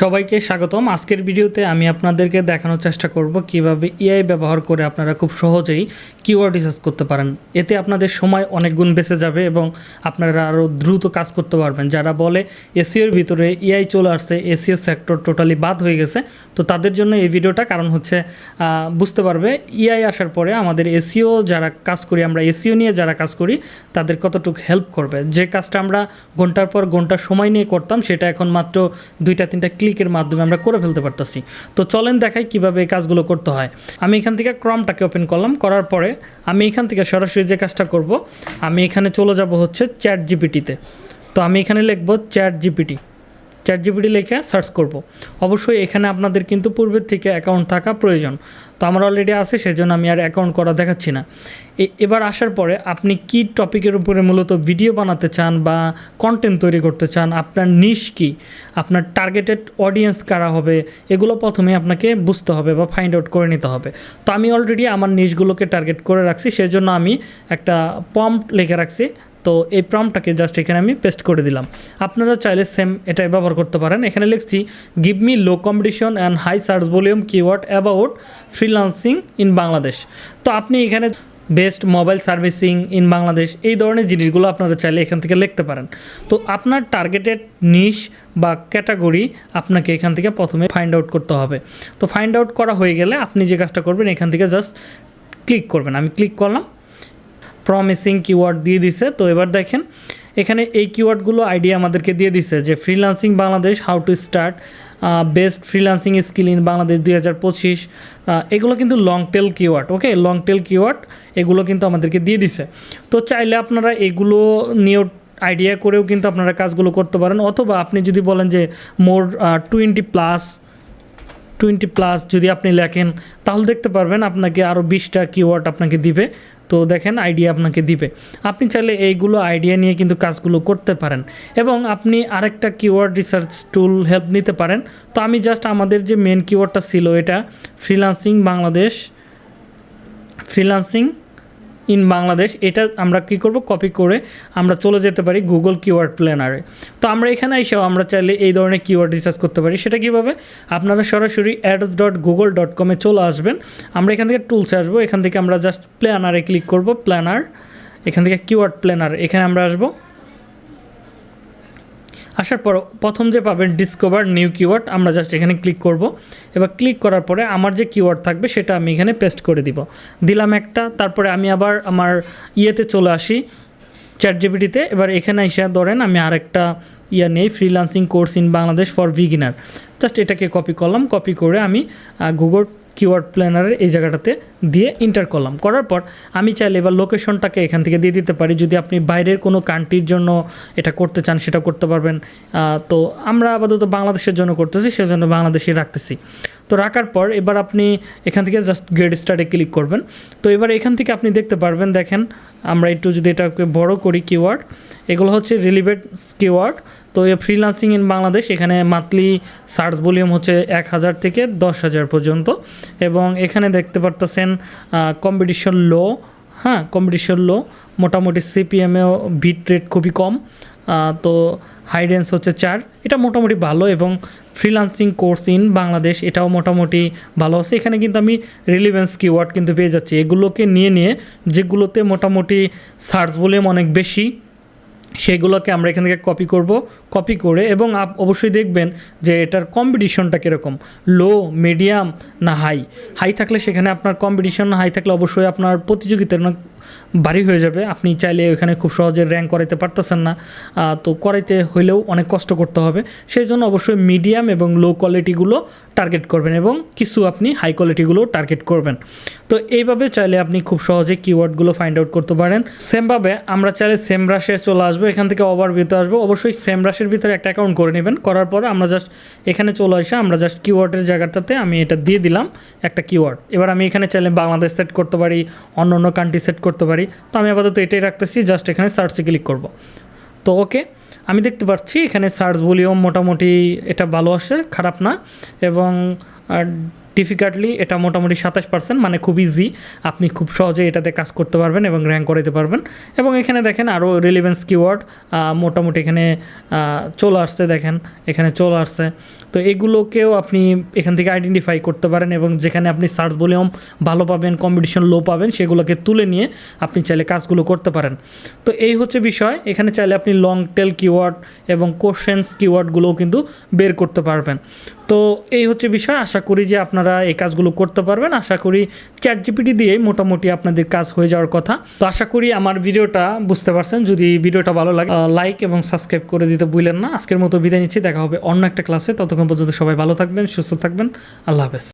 সবাইকে স্বাগতম। আজকের ভিডিওতে আমি আপনাদেরকে দেখানোর চেষ্টা করব কীভাবে এআই ব্যবহার করে আপনারা খুব সহজেই কিওয়ার্ড রিসার্চ করতে পারেন। এতে আপনাদের সময় অনেক গুণ বেঁচে যাবে এবং আপনারা আরও দ্রুত কাজ করতে পারবেন। যারা বলে এসিওর ভিতরে এআই চলে আসছে এসিও সেক্টর টোটালি বাদ হয়ে গেছে, তো তাদের জন্য এই ভিডিওটা কারণ হচ্ছে বুঝতে পারবে এআই আসার পরে আমাদের এসিও যারা কাজ করি, আমরা এসিও নিয়ে যারা কাজ করি, তাদের কতটুকু হেল্প করবে। যে কাজটা আমরা ঘণ্টার পর ঘণ্টা সময় নিয়ে করতাম, সেটা এখন মাত্র দুইটা, তিনটা ক্লিকের মাধ্যমে আমরা করে ফেলতে পারতেছি। তো চলেন দেখাই কীভাবে এই কাজগুলো করতে হয়। আমি এখান থেকে ক্রমটাকে ওপেন করলাম, করার পরে আমি এখান থেকে সরাসরি যে কাজটা করব, আমি এখানে চলে যাব হচ্ছে চ্যাট জিপিটিতে তো। আমি এখানে লিখব চ্যাট জিপিটি চ্যাট জিপিটি লিখে সার্চ করব। অবশ্যই এখানে আপনাদের কিন্তু পূর্বের থেকে অ্যাকাউন্ট থাকা প্রয়োজন। তো আমার অলরেডি আছে, সেজন্য আমি আর অ্যাকাউন্ট করা দেখাচ্ছি না। এবার আসার পরে আপনি কি টপিকের উপরে মূলত ভিডিও বানাতে চান বা কন্টেন্ট তৈরি করতে চান, আপনার নিশ কি? আপনার টার্গেটেড অডিয়েন্স কারা হবে? এগুলো প্রথমে আপনাকে বুঝতে হবে বা ফাইন্ড আউট করে নিতে হবে। তো আমি অলরেডি আমার নিশগুলোকে টার্গেট করে রাখছি, সেজন্য আমি একটা পম্প লিখে রাখছি। তো এই প্রমটাকে জাস্ট এখানে আমি পেস্ট করে দিলাম। আপনারা চাইলে সেম এটাই ব্যবহার করতে পারেন। এখানে লিখছি give me low competition and high search volume keyword about freelancing in Bangladesh তো আপনি এখানে best mobile servicing in Bangladesh এই ধরনের জিনিসগুলো আপনারা চাইলে এখান থেকে লিখতে পারেন। তো আপনার টার্গেটেড নিশ বা ক্যাটাগরি আপনাকে এখান থেকে প্রথমে ফাইন্ড আউট করতে হবে। তো ফাইন্ড আউট করা হয়ে গেলে আপনি যে কাজটা করবেন, এখান থেকে জাস্ট ক্লিক করবেন। আমি ক্লিক করলাম প্রমিসিং কিওয়ার্ড দিয়ে দিছে। তো এবার দেখেন, এখানে এই কিওয়ার্ডগুলো আইডিয়া আমাদেরকে দিয়ে দিছে যে freelancing Bangladesh how to start best freelancing skill in Bangladesh দুই হাজার পঁচিশ এগুলো কিন্তু long tail keyword okay long tail keyword এগুলো কিন্তু আমাদেরকে দিয়ে দিছে। তো চাইলে আপনারা এগুলো নিয়েও আইডিয়া করেও কিন্তু আপনারা কাজগুলো করতে পারেন। অথবা আপনি যদি বলেন যে more twenty plus twenty plus যদি আপনি লেখেন, তাহলে দেখতে পারবেন আপনাকে আরও বিশটা কিওয়ার্ড আপনাকে দিবে। তো দেখেন আইডিয়া আপনাকে দিবে। আপনি চাইলে এইগুলো আইডিয়া নিয়ে কিন্তু কাজগুলো করতে পারেন। এবং আপনি আরেকটা কিওয়ার্ড রিসার্চ টুল হেল্প নিতে পারেন। তো আমি জাস্ট আমাদের যে মেন কিওয়ার্ডটা ছিল এটা freelancing Bangladesh freelancing in Bangladesh, এটা আমরা কি করব? কপি করে আমরা চলে যেতে পারি গুগল কিওয়ার্ড প্ল্যানারে তো আমরা এখানে এসেও আমরা চাইলে এই ধরনের কিওয়ার্ড রিসার্চ করতে পারি। সেটা কীভাবে? আপনারা সরাসরি অ্যাডস ডট গুগল ডট কমে চলে আসবেন। আমরা এখান থেকে টুলসে আসব। এখান থেকে আমরা জাস্ট প্ল্যানারে ক্লিক করব। প্ল্যানার এখান থেকে কিওয়ার্ড প্ল্যানার এখানে আমরা আসব। আসার পর প্রথম যে পাবেন ডিসকভার নিউ কিওয়ার্ড আমরা জাস্ট এখানে ক্লিক করব। এবার ক্লিক করার পরে আমার যে কিওয়ার্ড থাকবে সেটা আমি এখানে পেস্ট করে দিব। দিলাম একটা, তারপরে আমি আবার আমার ইয়েতে চলে আসি চ্যাট জিপিটিতে এবার এখানে এসে ধরেন আমি আরেকটা ইয়া নেই freelancing course in Bangladesh for beginner just এটাকে কপি করলাম কপি করে আমি গুগল কিওয়ার্ড প্ল্যানারের এই জায়গাটাতে দিয়ে ইন্টার করলাম। করার পর আমি চাইলে এবার লোকেশনটাকে এখান থেকে দিয়ে দিতে পারি। যদি আপনি বাইরের কোনো কান্ট্রির জন্য এটা করতে চান সেটা করতে পারবেন। তো আমরা আপাতত বাংলাদেশের জন্য করতেছি, সেজন্য বাংলাদেশে রাখতেছি। তো রাখার পর এবার আপনি এখান থেকে জাস্ট গেট স্টারে ক্লিক করবেন। তো এবার এখান থেকে আপনি দেখতে পারবেন, দেখেন আমরা একটু যদি এটাকে বড় করি কিওয়ার্ড এগুলো হচ্ছে রিলিভেন্ট কিওয়ার্ড তো ফ্রিলান্সিং ইন বাংলাদেশ এখানে মান্থলি সার্চ ভলিউম হচ্ছে এক হাজার থেকে দশ হাজার পর্যন্ত এবং এখানে দেখতে পারতেছেন কম্পিটিশন লো হ্যাঁ কম্পিটিশন লো মোটামুটি সিপিএমেও বিট রেট খুবই কম তো হাই রেঞ্জ হচ্ছে চার, এটা মোটামুটি ভালো এবং ফ্রিলান্সিং কোর্স ইন বাংলাদেশ এটাও মোটামুটি ভালো আছে। এখানে কিন্তু আমি রিলিভেন্স কিওয়ার্ড কিন্তু পেয়ে যাচ্ছি, এগুলোকে নিয়ে নিয়ে যেগুলোতে মোটামুটি সার্চ ভলিউম অনেক বেশি সেগুলোকে আমরা এখান থেকে কপি করব কপি করে এবং আপ, অবশ্যই দেখবেন যে এটার কম্পিটিশনটা কীরকম লো মিডিয়াম না হাই হাই থাকলে সেখানে আপনার কম্পিটিশন হাই থাকলে অবশ্যই আপনার প্রতিযোগিতার ভারী হয়ে যাবে। আপনি চাইলে ওখানে খুব সহজে র্যাঙ্ক করাইতে পারতেছেন না। তো করাইতে হইলেও অনেক কষ্ট করতে হবে। সেই জন্য অবশ্যই মিডিয়াম এবং লো কোয়ালিটিগুলো টার্গেট করবেন এবং কিছু আপনি হাই কোয়ালিটিগুলো টার্গেট করবেন। তো এইভাবে চাইলে আপনি খুব সহজে কিওয়ার্ডগুলো ফাইন্ড আউট করতে পারেন। সেমভাবে আমরা চাইলে সেম রাশে চলে আসব, এখান থেকে ওভার ভিউতে আসব। অবশ্যই সেম রাশের ভিতরে একটা অ্যাকাউন্ট করে নেবেন। করার পরে আমরা জাস্ট এখানে চলে আসে, আমরা জাস্ট কিওয়ার্ডের জায়গাটাতে আমি এটা দিয়ে দিলাম একটা কিওয়ার্ড এবার আমি এখানে চাইলে বাংলাদেশ সেট করতে পারি অন্য অন্য কান্ট্রি সেট করতে পারি, তো আমি আপাতত এটাই রাখতেছি জাস্ট এখানে সার্চে ক্লিক করব। তো ওকে আমি দেখতে পাচ্ছি এখানে সার্চ ভলিউম মোটামুটি এটা ভালো আসে, খারাপ না, এবং ডিফিকাল্টলি এটা মোটামুটি সাতাশ পার্সেন্ট মানে খুব ইজি আপনি খুব সহজে এটাতে কাজ করতে পারবেন এবং র্যাঙ্ক করাতে পারবেন। এবং এখানে দেখেন আরও রিলিভেন্স কিওয়ার্ড মোটামুটি এখানে চলে আসছে দেখেন, এখানে চলে আসছে। তো এগুলোকেও আপনি এখান থেকে আইডেন্টিফাই করতে পারেন এবং যেখানে আপনি সার্চ ভলিউম ভালো পাবেন কম্পিটিশন লো পাবেন, সেগুলোকে তুলে নিয়ে আপনি চাইলে কাজগুলো করতে পারেন। তো এই হচ্ছে বিষয়। এখানে চাইলে আপনি লং টেল কিওয়ার্ড এবং কোশ্চেন্স কিওয়ার্ডগুলোও কিন্তু বের করতে পারবেন। তো এই হচ্ছে বিষয়। আশা করি যে আপনারা এই কাজগুলো করতে পারবেন। আশা করি চ্যাট জিপিটি দিয়েই মোটামুটি আপনাদের কাজ হয়ে যাওয়ার কথা। তো আশা করি আমার ভিডিওটা বুঝতে পারছেন। যদি ভিডিওটা ভালো লাগে লাইক এবং সাবস্ক্রাইব করে দিতে ভুলেন না। আজকের মতো বিদায় নিচ্ছি। দেখা হবে অন্য একটা ক্লাসে ততক্ষণ পর্যন্ত সবাই ভালো থাকবেন, সুস্থ থাকবেন। আল্লাহ হাফেজ।